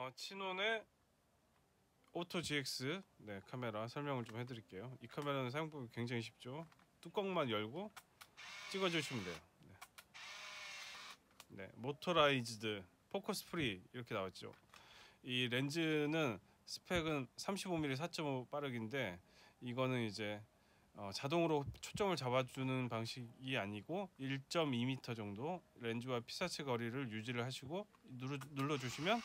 어, 치논의 오토 GX 네, 카메라 설명을 좀 해드릴게요. 이 카메라는 사용법이 굉장히 쉽죠. 뚜껑만 열고 찍어주시면 돼요. 네, 네 모토라이즈드 포커스 프리 이렇게 나왔죠. 이 렌즈는 스펙은 35mm 4.5 빠르기인데 이거는 이제 어, 자동으로 초점을 잡아주는 방식이 아니고 1.2m 정도 렌즈와 피사체 거리를 유지를 하시고 눌러, 눌러주시면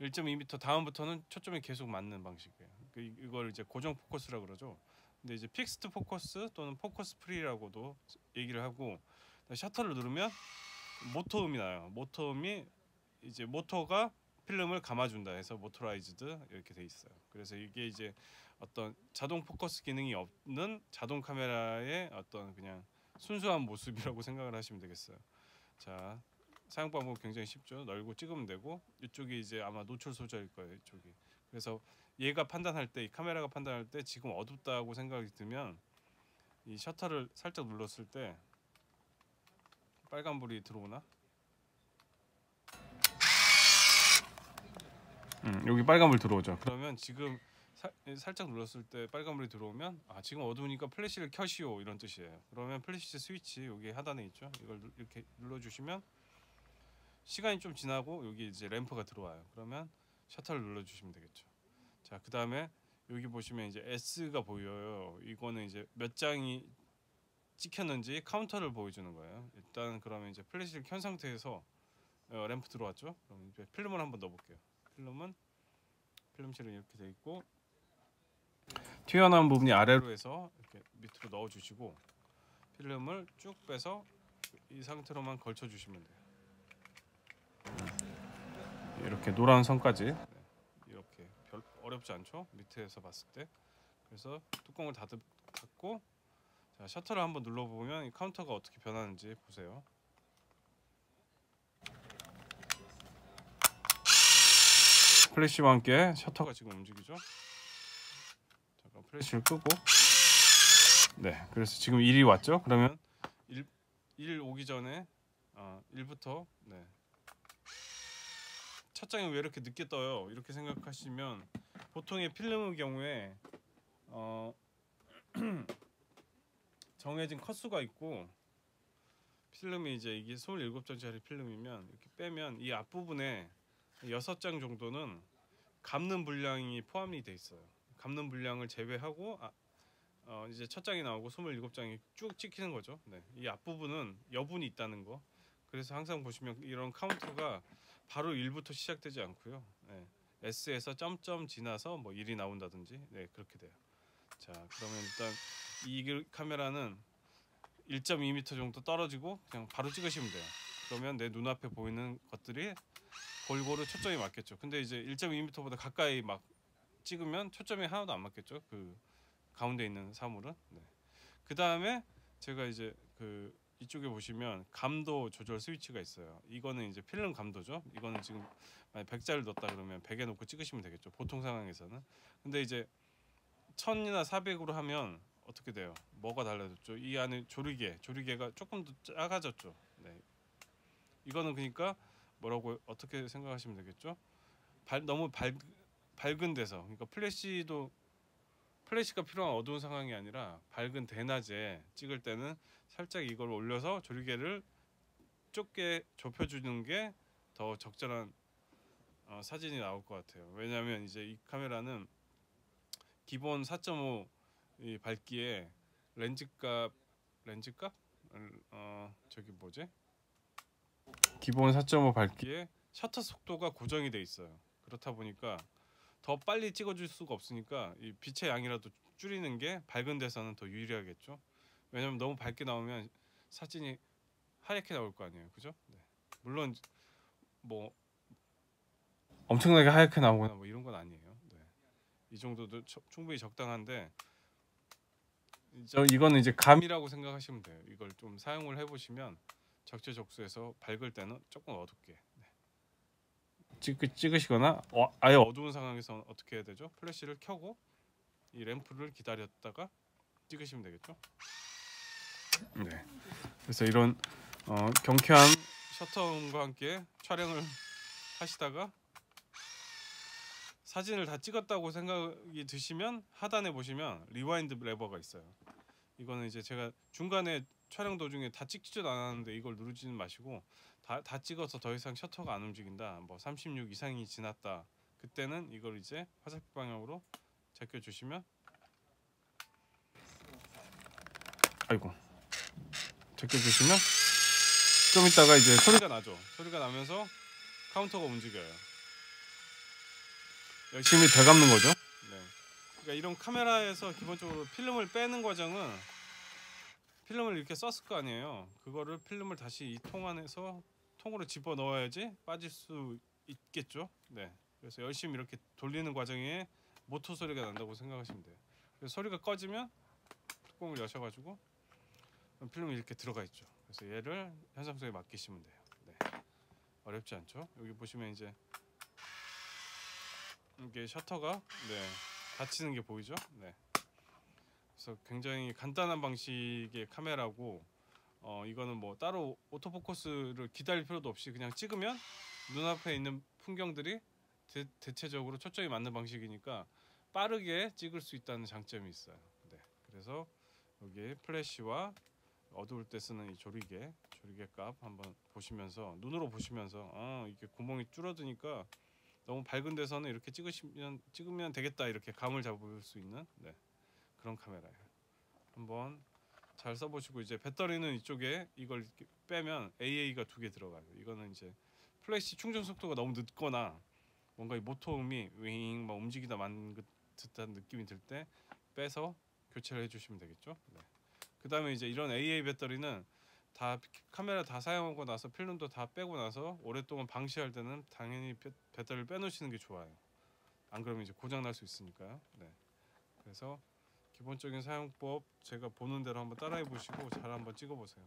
1.2m 다음부터는 초점이 계속 맞는 방식이에요. 그 이- 이걸 이제 고정 포커스라 그러죠. 근데 이제 픽스트 포커스 또는 포커스 프리라고도 얘기를 하고 셔터를 누르면 모터음이 나요. 모터음이 이제 모터가 필름을 감아준다 해서 모토라이즈드 이렇게 돼 있어요. 그래서 이게 이제 어떤 자동 포커스 기능이 없는 자동 카메라의 어떤 그냥 순수한 모습이라고 생각을 하시면 되겠어요. 자 사용 방법 굉장히 쉽죠. 널고 찍으면 되고 이쪽이 이제 아마 노출 소재일 거예요. 이쪽이. 그래서 얘가 판단할 때 이 카메라가 판단할 때 지금 어둡다고 생각이 들면 이 셔터를 살짝 눌렀을 때 빨간 불이 들어오나? 음, 여기 빨간 불 들어오죠. 그러면 지금 사, 살짝 눌렀을 때 빨간 불이 들어오면 아 지금 어두우니까 플래시를 켜시오 이런 뜻이에요. 그러면 플래시 스위치 여기 하단에 있죠. 이걸 누- 이렇게 눌러주시면 시간이 좀 지나고 여기 이제 램프가 들어와요. 그러면 셔터를 눌러주시면 되겠죠. 자, 그 다음에 여기 보시면 이제 S가 보여요. 이거는 이제 몇 장이 찍혔는지 카운터를 보여주는 거예요. 일단 그러면 이제 플래시를 켠 상태에서 어, 램프 들어왔죠. 그럼 이제 필름을 한번 넣어볼게요. 필름은 필름실은 이렇게 돼 있고 튀어나온 부분이 아래로 해서 이렇게 밑으로 넣어주시고 필름을 쭉 빼서 이 상태로만 걸쳐주시면 돼요. 이렇게 노란 선까지 네, 이렇게 별 어렵지 않죠? 밑에서 봤을 때 그래서 뚜껑을 닫, 닫고 자 셔터를 한번 눌러보면 이 카운터가 어떻게 변하는지 보세요. 플래시와 함께 셔터가 지금 움직이죠. 잠깐 플래시를 끄고 네 그래서 지금 1이 왔죠. 그러면 1, 1 오기 전에 어, 1부터 네. 첫 장이 왜 이렇게 늦게 떠요? 이렇게 생각하시면 보통의 필름의 경우에 어, 정해진 컷수가 있고 필름이 이제 이게 27장짜리 필름이면 이렇게 빼면 이 앞부분에 여섯 장 정도는 감는 분량이 포함이 돼 있어요. 감는 분량을 제외하고 아, 어, 이제 첫 장이 나오고 27장이 쭉 찍히는 거죠. 네. 이 앞부분은 여분이 있다는 거. 그래서 항상 보시면 이런 카운터가 바로 1부터 시작되지 않고요. 네. S에서 점점 지나서 뭐 1이 나온다든지 네, 그렇게 돼요. 자, 그러면 일단 이그 카메라는 1.2m 정도 떨어지고 그냥 바로 찍으시면 돼요. 그러면 내 눈앞에 보이는 것들이 골고루 초점이 맞겠죠. 근데 이제 1.2m보다 가까이 막 찍으면 초점이 하나도 안 맞겠죠. 그 가운데 있는 사물은. 네. 그 다음에 제가 이제 그 이쪽에 보시면 감도 조절 스위치가 있어요. 이거는 이제 필름 감도죠. 이거는 지금 만약 100자를 넣었다 그러면 100에 놓고 찍으시면 되겠죠. 보통 상황에서는. 근데 이제 1000이나 400으로 하면 어떻게 돼요? 뭐가 달라졌죠? 이 안에 조리개, 조리개가 조금 더 작아졌죠. 네. 이거는 그러니까 뭐라고 어떻게 생각하시면 되겠죠? 발, 너무 밝, 밝은 데서 그러니까 플래시도 플래시가 필요한 어두운 상황이 아니라 밝은 대낮에 찍을 때는 살짝 이걸 올려서 조리개를 좁게 좁혀주는 게 더 적절한 어, 사진이 나올 것 같아요. 왜냐하면 이제 이 카메라는 기본 4.5 이 밝기에 렌즈값 렌즈값 어 저기 뭐지? 기본 4.5 밝기에 셔터 속도가 고정이 돼 있어요. 그렇다 보니까 더 빨리 찍어줄 수가 없으니까 이 빛의 양이라도 줄이는 게 밝은 데서는 더 유리하겠죠. 왜냐면 너무 밝게 나오면 사진이 하얗게 나올 거 아니에요, 그죠? 네. 물론 뭐 엄청나게 하얗게 나오거나 뭐 이런 건 아니에요. 네. 이 정도도 처- 충분히 적당한데 저 이거는 이제 감이라고 생각하시면 돼요. 이걸 좀 사용을 해보시면 적재적소에서 밝을 때는 조금 어둡게 네. 찍, 찍으시거나 어, 아예 어두운 상황에서 어떻게 해야 되죠? 플래시를 켜고 이 램프를 기다렸다가 찍으시면 되겠죠. 네. 그래서 이런 어, 경쾌한 셔터음과 함께 촬영을 하시다가 사진을 다 찍었다고 생각이 드시면 하단에 보시면 리와인드 레버가 있어요. 이거는 이제 제가 중간에 촬영 도중에 다 찍지도 않았는데 이걸 누르지는 마시고 다, 다 찍어서 더 이상 셔터가 안 움직인다. 뭐 36 이상이 지났다. 그때는 이걸 이제 화살표 방향으로 제껴 주시면 아이고 제껴 주시면 좀 있다가 이제 소리가 나죠. 소리가 나면서 카운터가 움직여요. 열심히 되감는 거죠. 네. 그러니까 이런 카메라에서 기본적으로 필름을 빼는 과정은 필름을 이렇게 썼을 거 아니에요. 그거를 필름을 다시 이 통 안에서 통으로 집어 넣어야지 빠질 수 있겠죠. 네. 그래서 열심히 이렇게 돌리는 과정에 모터 소리가 난다고 생각하시면 돼요. 그래서 소리가 꺼지면 뚜껑을 여셔가지고 필름이 이렇게 들어가 있죠. 그래서 얘를 현상소에 맡기시면 돼요. 네. 어렵지 않죠? 여기 보시면 이제 이게 셔터가 네 닫히는 게 보이죠? 네. 그래서 굉장히 간단한 방식의 카메라고 어 이거는 뭐 따로 오토포커스를 기다릴 필요도 없이 그냥 찍으면 눈앞에 있는 풍경들이 대, 대체적으로 초점이 맞는 방식이니까 빠르게 찍을 수 있다는 장점이 있어요. 네. 그래서 여기 플래시와 어두울 때 쓰는 이 조리개, 조리개 값 한번 보시면서 눈으로 보시면서 아 이게 구멍이 줄어드니까 너무 밝은 데서는 이렇게 찍으시면 찍으면 되겠다 이렇게 감을 잡을 수 있는 네, 그런 카메라예요. 한번 잘 써보시고 이제 배터리는 이쪽에 이걸 빼면 AA가 두 개 들어가요. 이거는 이제 플래시 충전 속도가 너무 늦거나 뭔가 이 모터음이 윙 막 움직이다 만 듯한 느낌이 들 때 빼서 교체를 해주시면 되겠죠. 네. 그 다음에 이제 이런 AA 배터리는 다 피- 카메라 다 사용하고 나서 필름도 다 빼고 나서 오랫동안 방시할 때는 당연히 배, 배터리를 빼놓으시는 게 좋아요. 안 그러면 이제 고장 날 수 있으니까요. 네. 그래서 기본적인 사용법 제가 보는 대로 한번 따라해 보시고 잘 한번 찍어 보세요.